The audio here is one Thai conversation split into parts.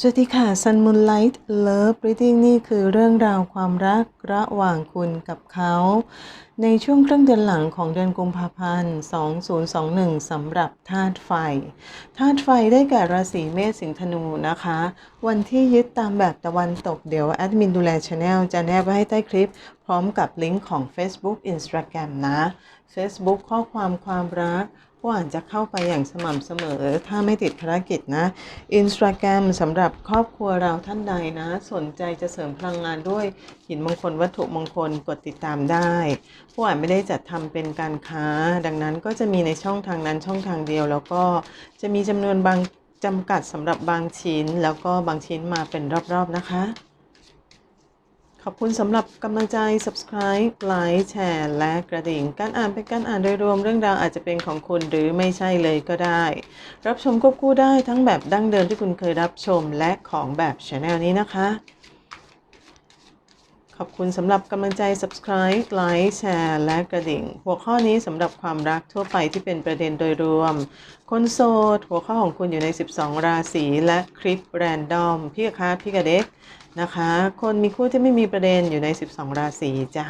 สวัสดีค่ะ Sun Moonlight Love Reading นี่คือเรื่องราวความรักระหว่างคุณกับเขา ในช่วงครึ่งเดือนหลังของเดือนกุมภาพันธ์ 2021 สำหรับธาตุไฟ ธาตุไฟได้แก่ราศีเมษสิงห์ธนูนะคะ วันที่ยึดตามแบบตะวันตกเดี๋ยวแอดมินดูแลช anel จะแนบไว้ให้ใต้คลิป พร้อมกับลิงก์ของ Facebook Instagram นะ Facebook ข้อความความรักผู้อ่านจะเข้าไปอย่างสม่ำเสมอ ถ้าไม่ติดภารกิจนะ Instagram สำหรับครอบครัวเราท่านใดนะ สนใจจะเสริมพลังงานด้วย หินมงคลวัตถุมงคลกดติดตามได้ ผู้อ่านไม่ได้จัดทำเป็นการค้า ดังนั้นก็จะมีในช่องทางนั้นช่องทางเดียว แล้วก็จะมีจำนวนบางจำกัดสำหรับบางชิ้น แล้วก็บางชิ้นมาเป็นรอบๆนะคะ ขอบคุณสำหรับกำลังใจ subscribe ไลค์แชร์และกระดิ่ง การอ่านเป็นการอ่านโดยรวมเรื่องราวอาจจะเป็นของคุณหรือไม่ใช่เลยก็ได้ รับชมควบคู่ได้ทั้งแบบดั้งเดิมที่คุณเคยรับชมและของแบบ Channel นี้นะคะ ขอบคุณสำหรับกำลังใจ subscribe ไลค์แชร์และกระดิ่ง หัวข้อนี้สำหรับความรักทั่วไปที่เป็นประเด็นโดยรวม คนโสด หัวข้อของคุณอยู่ใน 12 ราศีและคลิปแรนดอม พี่กบคาพี่กระเด็กนะคะ คนมีคู่ที่ไม่มีประเด็นอยู่ใน 12 ราศีจ้ะ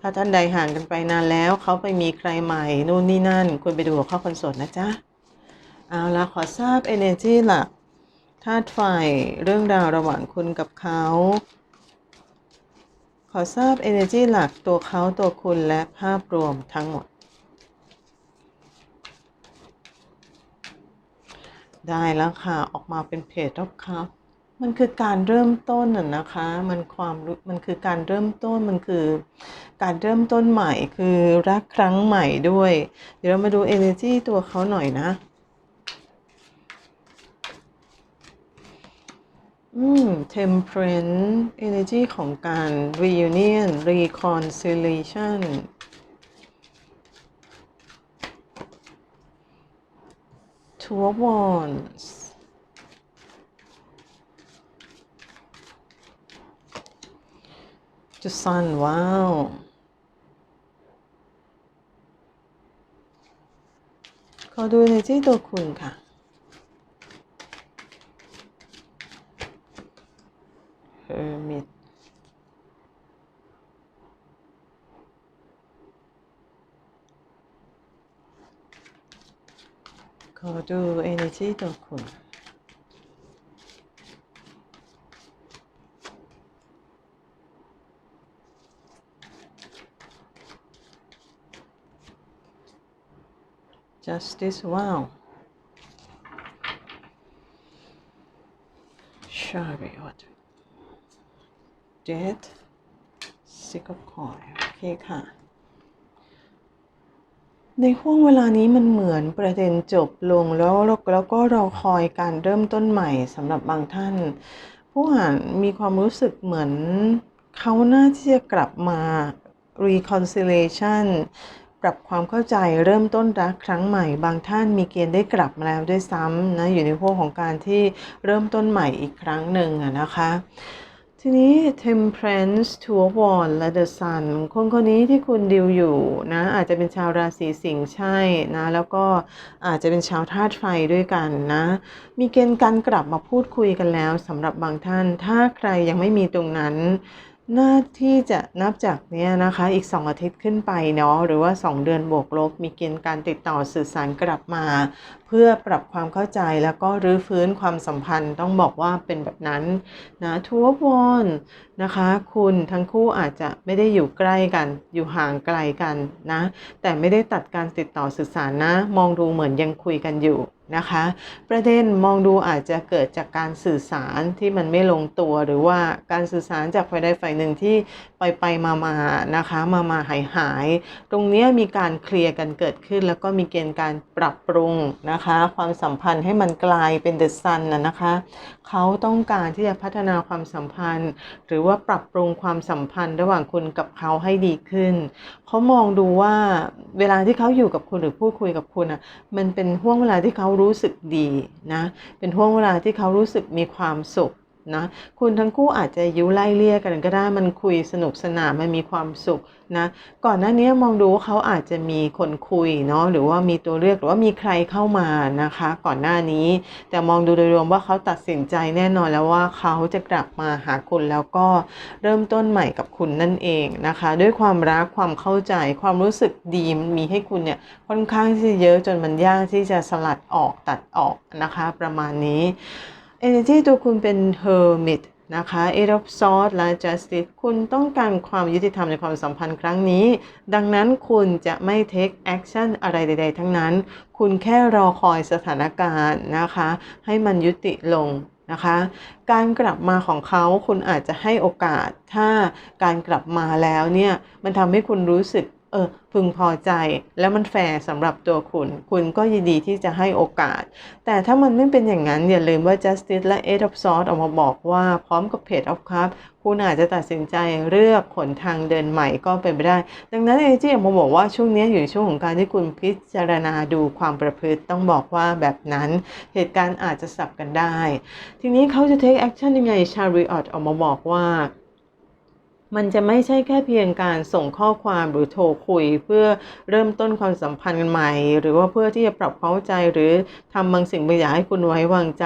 ถ้าท่านใดห่างกันไปนานแล้วเขาไปมีใครใหม่นู่นนี่นั่นคุณไปดูหัวข้อคนโสดนะจ๊ะเอาละขอทราบ energy หลักธาตุไฟเรื่องราวระหว่างคุณกับเขา ขอทราบ energy หลักตัวเขาตัวคุณและภาพรวมทั้งหมด ได้แล้วค่ะ ออกมาเป็นเพจรอบเขามันคือการเริ่มต้นน่ะนะคะ มันความมันคือการเริ่มต้น มันคือการเริ่มต้นใหม่ คือรักครั้งใหม่ด้วย เดี๋ยวเรามาดู energy ตัวเขาหน่อยนะ อืม temperance energy ของการ reunion reconciliation two of wands the sun ว้าว ขอดู energy ตัวคุณค่ะ hermit ขอดู energy ตัวคุณ justice ว้าว chariot death six of coin โอเคค่ะ ในห่วงเวลานี้มันเหมือนประเด็นจบลงแล้วแล้วก็รอคอยการเริ่มต้นใหม่สำหรับบางท่าน ผู้อ่านมีความรู้สึกเหมือนเขาน่าที่จะกลับมา reconciliation ปรับความเข้าใจเริ่มต้นรักครั้งใหม่ บางท่านมีเกณฑ์ได้กลับมาแล้วด้วยซ้ำนะอยู่ในห่วงของการที่เริ่มต้นใหม่อีกครั้งหนึ่งนะคะ ทีนี้ Temperance Two of Wands และ The Sun คนคนนี้ที่คุณดิวอยู่นะอาจจะเป็นชาวราศีสิงห์ใช่นะแล้วก็อาจจะเป็นชาวธาตุไฟด้วยกันนะ มีเกณฑ์การกลับมาพูดคุยกันแล้วสำหรับบางท่าน ถ้าใครยังไม่มีตรงนั้น หน้าที่จะนับจากเนี้ยนะคะ อีก 2 อาทิตย์ขึ้นไปเนาะหรือว่า 2 เดือนบวกลบ มีเกณฑ์การติดต่อสื่อสารกลับมา เพื่อปรับความเข้าใจแล้วก็รื้อฟื้นความสัมพันธ์ต้องบอกว่าเป็นแบบนั้นนะทัววอนนะคะ คุณทั้งคู่อาจจะไม่ได้อยู่ใกล้กัน อยู่ห่างไกลกันนะ แต่ไม่ได้ตัดการติดต่อสื่อสารนะ มองดูเหมือนยังคุยกันอยู่ นะคะ ประเด็นมองดูอาจจะเกิดจากการสื่อสารที่มันไม่ลงตัว หรือว่าการสื่อสารจากฝ่ายใดฝ่ายหนึ่งที่ไปไปมามานะคะ มามาหายหาย ตรงนี้มีการเคลียร์กันเกิดขึ้น แล้วก็มีเกณฑ์การปรับปรุงนะคะ ความสัมพันธ์ให้มันกลายเป็นเดอะซันนะนะคะ เขาต้องการที่จะพัฒนาความสัมพันธ์ หรือว่าปรับปรุงความสัมพันธ์ ระหว่างคุณกับเขาให้ดีขึ้น เขามองดูว่าเวลาที่เขาอยู่กับคุณหรือพูดคุยกับคุณอะมันเป็นห่วงเวลาที่เขารู้สึกดีนะ เป็นห่วงเวลาที่เขารู้สึกมีความสุข นะคุณทั้งคู่อาจจะยุไล่เลี่ยกันก็ได้มันคุยสนุกสนานมันมีความสุขนะก่อนหน้านี้มองดูว่าเขาอาจจะมีคนคุยเนาะหรือว่ามีตัวเลือกหรือว่ามีใครเข้ามานะคะ ก่อนหน้านี้ แต่มองดูโดยรวมว่าเขาตัดสินใจแน่นอนแล้วว่าเขาจะกลับมาหาคุณแล้วก็เริ่มต้นใหม่กับคุณนั่นเองนะคะ ด้วยความรักความเข้าใจความรู้สึกดีมันมีให้คุณเนี่ยค่อนข้างที่จะเยอะจนมันยากที่จะสลัดออกตัดออกนะคะ ประมาณนี้ Energy ตัวคุณเป็น Hermit นะคะ Eight of Swords และ Justice คุณต้องการความยุติธรรมในความสัมพันธ์ครั้งนี้ ดังนั้นคุณจะไม่ take action อะไรใด ๆ ทั้งนั้น คุณแค่รอคอยสถานการณ์นะคะ ให้มันยุติลงนะคะ การกลับมาของเขาคุณอาจจะให้โอกาส ถ้าการกลับมาแล้วเนี่ย มันทำให้คุณรู้สึก เออพึงพอใจแล้วมันแฟร์สำหรับตัวคุณ คุณก็ยินดีที่จะให้โอกาส แต่ถ้ามันไม่เป็นอย่างนั้น อย่าลืมว่า Justice และ Eight of Swords ออกมาบอกว่าพร้อมกับ Page of Cups คุณอาจจะตัดสินใจเลือกขนทางเดินใหม่ก็เป็นไปได้ ดังนั้นเอจี้ออกมาบอกว่าช่วงนี้อยู่ในช่วงของการที่คุณพิจารณาดูความประพฤติต้องบอกว่าแบบนั้นเหตุการณ์อาจจะสับกันได้ ทีนี้เขาจะ take action ยังไง Chariot ออกมาบอกว่า มันจะไม่ใช่แค่เพียงการส่งข้อความหรือโทรคุย เพื่อเริ่มต้นความสัมพันธ์กันใหม่ หรือว่าเพื่อที่จะปรับเข้าใจหรือทำบางสิ่งบางอย่างให้คุณไว้วางใจ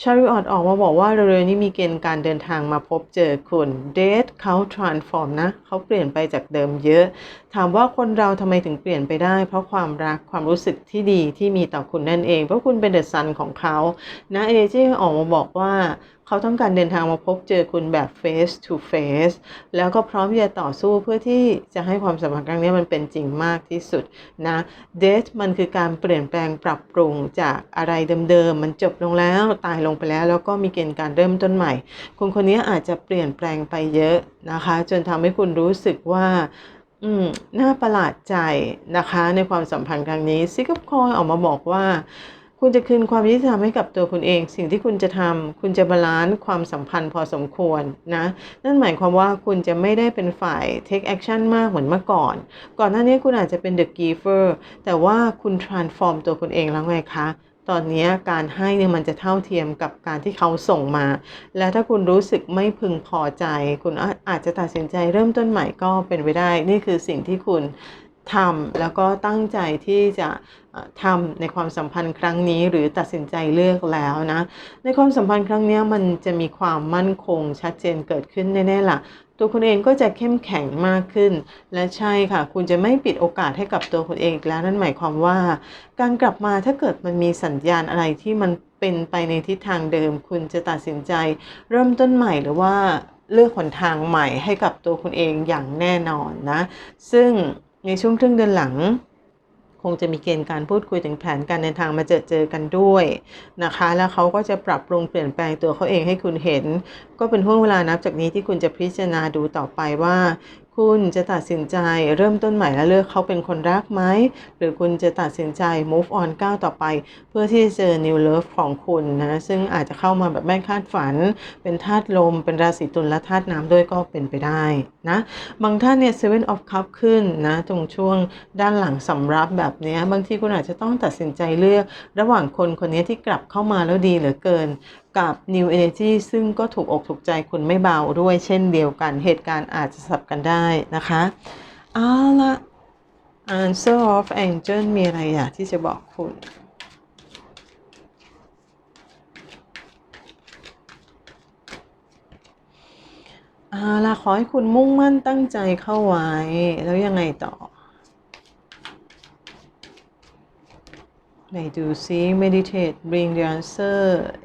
ชาริออตออกมาบอกว่าเร็วๆนี้มีเกณฑ์การเดินทางมาพบเจอคุณเดทเขา transform นะเขาเปลี่ยนไปจากเดิมเยอะ ถามว่าคนเราทำไมถึงเปลี่ยนไปได้ เพราะความรักความรู้สึกที่ดีที่มีต่อคุณนั่นเอง เพราะคุณเป็นเดอะซันของเขานะเอเจออกมาบอกว่า เขาต้องการเดินทางมาพบเจอคุณแบบ face to face แล้วก็พร้อมที่จะต่อสู้เพื่อที่จะให้ความสัมพันธ์ครั้งนี้มันเป็นจริงมากที่สุดนะเดทมันคือการเปลี่ยนแปลงปรับปรุงจากอะไรเดิมๆ มันจบลงแล้วตายลงไปแล้ว แล้วก็มีเกณฑ์การเริ่มต้นใหม่คนคนนี้อาจจะเปลี่ยนแปลงไปเยอะนะคะ จนทำให้คุณรู้สึกว่าอืมน่าประหลาดใจนะคะ ในความสัมพันธ์ครั้งนี้ซิกกับคอยออกมาบอกว่า คุณจะคืนความยุติธรรมให้กับตัวคุณเอง สิ่งที่คุณจะทำคุณจะบาลานซ์ความสัมพันธ์พอสมควรนะ นั่นหมายความว่าคุณจะไม่ได้เป็นฝ่าย take action มากเหมือนเมื่อก่อน ก่อนหน้านี้คุณอาจจะเป็น the giver แต่ว่าคุณ transform ตัวคุณเองแล้วไงคะตอนนี้การให้เนี่ยมันจะเท่าเทียมกับการที่เขาส่งมา และถ้าคุณรู้สึกไม่พึงพอใจ คุณอาจจะตัดสินใจเริ่มต้นใหม่ก็เป็นไปได้ นี่คือสิ่งที่คุณ ทำแล้วก็ตั้งใจที่จะทำในความสัมพันธ์ครั้งนี้หรือตัดสินใจเลือกแล้วนะในความสัมพันธ์ครั้งนี้มันจะมีความมั่นคงชัดเจนเกิดขึ้นแน่ๆล่ะ ตัวคุณเองก็จะเข้มแข็งมากขึ้น และใช่ค่ะ คุณจะไม่ปิดโอกาสให้กับตัวคุณเองแล้วนั่นหมายความว่า การกลับมาถ้าเกิดมันมีสัญญาณอะไรที่มันเป็นไปในทิศทางเดิม คุณจะตัดสินใจ เริ่มต้นใหม่หรือว่าเลือกหนทางใหม่ให้กับตัวคุณเองอย่างแน่นอนนะ ซึ่ง ในช่วงครึ่งเดือนหลัง คงจะมีเกณฑ์การพูดคุยถึงแผนการเดินทางมาเจอเจอกันด้วยนะคะ แล้วเขาก็จะปรับปรุงเปลี่ยนแปลงตัวเขาเองให้คุณเห็น ก็เป็นห่วงเวลานับจากนี้ที่คุณจะพิจารณาดูต่อไปว่า คุณจะตัดสินใจเริ่มต้นใหม่และเลือกเขาเป็นคนรักไหม หรือคุณจะตัดสินใจ move on ก้าวต่อไป เพื่อที่จะเจอ new love ของคุณนะซึ่งอาจจะเข้ามาแบบไม่คาดฝัน เป็นธาตุลม เป็นราศีตุลและธาตุน้ำด้วยก็เป็นไปได้นะบางท่านเนี่ย seven of cup ขึ้นนะตรงช่วงด้านหลังสำรับแบบนี้บางทีคุณอาจจะต้องตัดสินใจเลือก ระหว่างคนคนนี้ที่กลับเข้ามาแล้วดีเหลือเกิน กับ new energy ซึ่งก็ถูกอกถูกใจคุณไม่เบาด้วยเช่นเดียวกัน เหตุการณ์อาจจะสับกันได้นะคะเอาละ answer of angel มีอะไรอยากที่จะบอกคุณเอาละขอให้คุณมุ่งมั่นตั้งใจเข้าไว้แล้วยังไงต่อ ไหนดูซิ meditate bring the answer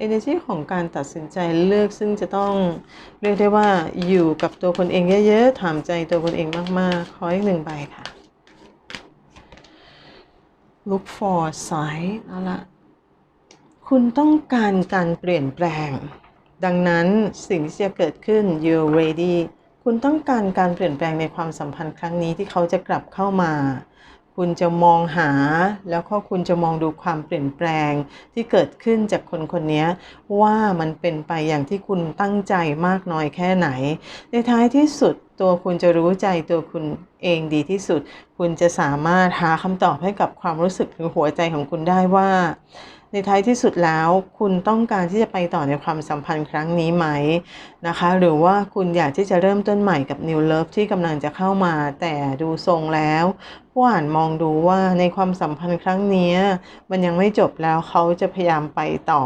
energy ของการตัดสินใจเลือกซึ่งจะต้องเรียกได้ว่าอยู่กับตัวคนเองเยอะๆ ถามใจตัวคนเองมากๆ ขออีกหนึ่งใบค่ะ look for sign เอาละคุณต้องการการเปลี่ยนแปลง ดังนั้นสิ่งที่จะเกิดขึ้น you're ready คุณต้องการการเปลี่ยนแปลงในความสัมพันธ์ครั้งนี้ที่เขาจะกลับเข้ามา คุณจะมองหา แล้วก็คุณจะมองดูความเปลี่ยนแปลงที่เกิดขึ้นจากคนคนนี้ว่ามันเป็นไปอย่างที่คุณตั้งใจมากน้อยแค่ไหน ในท้ายที่สุดตัวคุณจะรู้ใจตัวคุณเองดีที่สุด คุณจะสามารถหาคำตอบให้กับความรู้สึกหรือหัวใจของคุณได้ว่า ในท้ายที่สุดแล้วคุณต้องการที่จะไปต่อในความสัมพันธ์ครั้งนี้ไหมนะคะ หรือว่าคุณอยากที่จะเริ่มต้นใหม่กับ New Love ที่กำลังจะเข้ามา แต่ดูทรงแล้วผู้อ่านมองดูว่าในความสัมพันธ์ครั้งนี้มันยังไม่จบแล้วเขาจะพยายามไปต่อ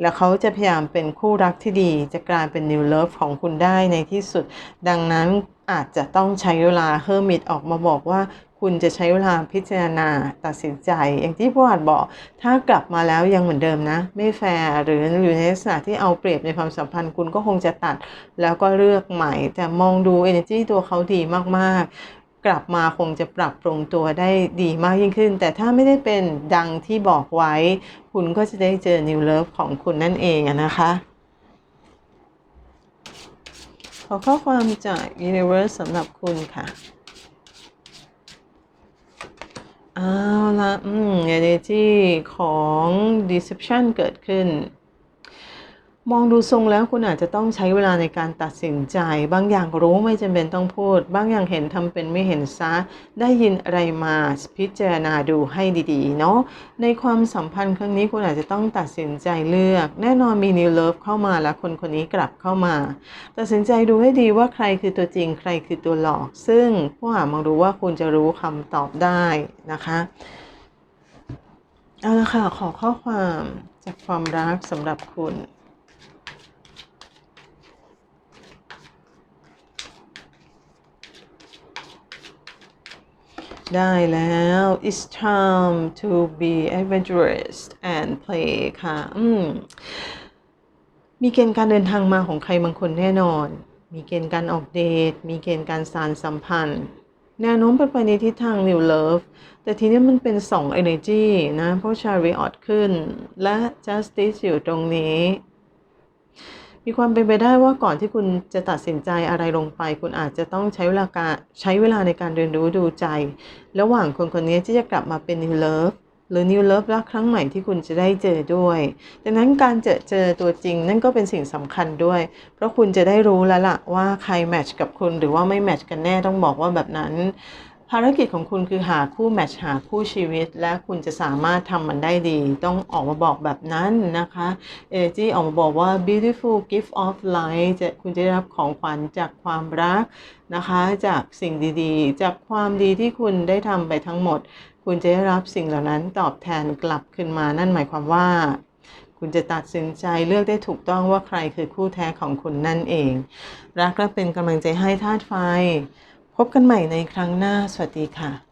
แล้วเขาจะพยายามเป็นคู่รักที่ดี จะกลายเป็น New Love ของคุณได้ในที่สุด ดังนั้นอาจจะต้องใช้เวลาเฮอร์มิตออกมาบอกว่า คุณจะใช้เวลาพิจารณาตัดสินใจ อย่างที่ผู้อ่านบอก ถ้ากลับมาแล้วยังเหมือนเดิมนะ ไม่แฟร์หรืออยู่ในลักษณะที่เอาเปรียบในความสัมพันธ์คุณก็คงจะตัดแล้วก็เลือกใหม่ แต่มองดู energy ตัวเขาดีมากๆกลับมาคงจะปรับปรุงตัวได้ดีมากยิ่งขึ้น แต่ถ้าไม่ได้เป็นดังที่บอกไว้ คุณก็จะได้เจอ new love ของคุณนั่นเองนะคะ ขอข้อความจาก Universe สำหรับคุณค่ะ เอาละอืม energy ของ deception เกิดขึ้น มองดูทรงแล้วคุณอาจจะต้องใช้เวลาในการตัดสินใจ บางอย่างรู้ไม่จำเป็นต้องพูด บางอย่างเห็นทำเป็นไม่เห็นซะ ได้ยินอะไรมาพิจารณาดูให้ดีๆ เนาะ ในความสัมพันธ์ครั้งนี้คุณอาจจะต้องตัดสินใจเลือก แน่นอนมี new love เข้ามาแล้วคนคนนี้กลับเข้ามา ตัดสินใจดูให้ดีว่าใครคือตัวจริงใครคือตัวหลอก ซึ่งผู้หามองดูว่าคุณจะรู้คำตอบได้นะคะเอาละค่ะขอข้อความจากความรักสำหรับคุณ ได้แล้ว it's time to be adventurous and play ค่ะ อืม มีเกณฑ์การเดินทางมาของใครบางคนแน่นอน มีเกณฑ์การออกเดท มีเกณฑ์การสานสัมพันธ์ แนวโน้มเป็นไปในทิศทาง New Love แต่ทีนี้มันเป็น2 Energy นะ เพราะ Chariot ขึ้น และ Justice อยู่ตรงนี้ มีความเป็นไปได้ว่าก่อนที่คุณจะตัดสินใจอะไรลงไป คุณอาจจะต้องใช้เวลาการใช้เวลาในการเรียนรู้ดูใจ ระหว่างคนคนนี้ที่จะกลับมาเป็น New Love หรือ New Love รักครั้งใหม่ที่คุณจะได้เจอด้วยดังนั้นการเจอเจอตัวจริงนั่นก็เป็นสิ่งสำคัญด้วย เพราะคุณจะได้รู้แล้วล่ะว่าใครแมทช์กับคุณหรือว่าไม่แมทช์กันแน่ต้องบอกว่าแบบนั้น ภารกิจของคุณคือหาคู่แมทช์หาคู่ชีวิต และคุณจะสามารถทำมันได้ดี ต้องออกมาบอกแบบนั้นนะคะเอจีออกมาบอกว่า beautiful gift of life จะคุณจะได้รับของขวัญจากความรักนะคะจากสิ่งดีๆ จากความดีที่คุณได้ทำไปทั้งหมด คุณจะได้รับสิ่งเหล่านั้นตอบแทนกลับขึ้นมานั่นหมายความว่าคุณจะตัดสินใจเลือกได้ถูกต้องว่าใครคือคู่แท้ของคุณนั่นเอง รักและเป็นกำลังใจให้ธาตุไฟ พบกันใหม่ในครั้งหน้า สวัสดีค่ะ